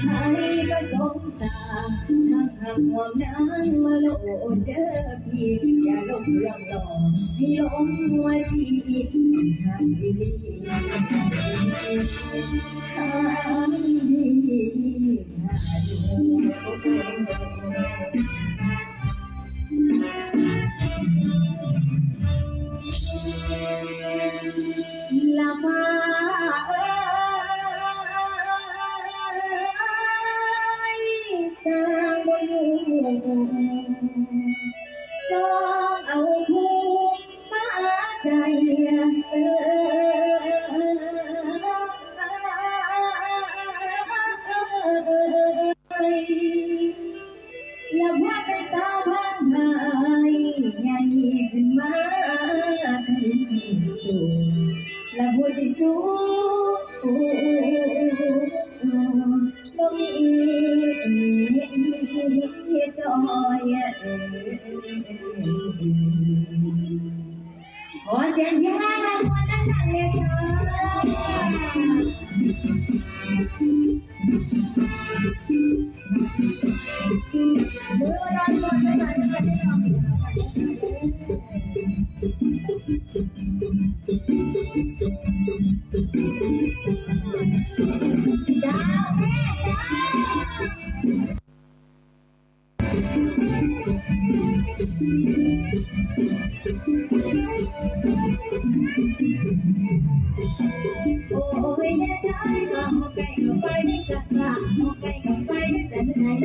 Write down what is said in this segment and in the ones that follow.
ใครก็สงสารนั่งห่างหอมน้ำมาโลดเด้อพี่อย่าลงหลงหลอกใลงไว้ที่ทางทางดีหาดู con ông buông má chạy. Là qua cái sao vang hai ngày má thầy là vui gì xuống Yeah.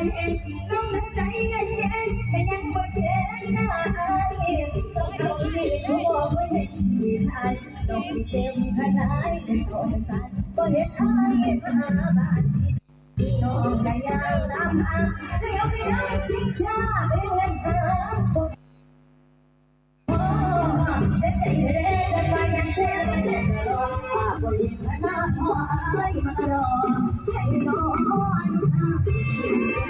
อยเองน้อนั้ใจเย็นแต่ยังบ่เย็นหน้าอต้องเอาเรียนบอกไว้ให้ดีทายต้องมีเต็มขนาดเป็นขอทนก็เห็นอน้านพี่น้องก็ยังลำพังให้เอาไปได้ทิ้งเป็นเงินเงินโอ้ได้ใจเด็ดแต่ไปยังเจ็บเจ็บรอบ่เย็นน้าพออามารู้น้องอ่อ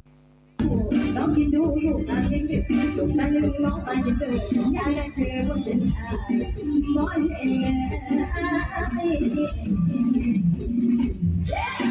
้องกินดูอยู่ตามย็นๆลูกตาเย็น้องตาเย็นเด้อยายได้เธอคนเป็นใครน้อยเอ๋อย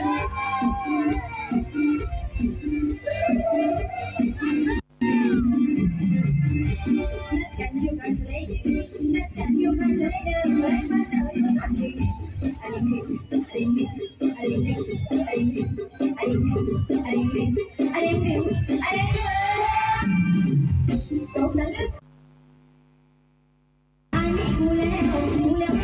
Can you calculate it? Can you calculate it?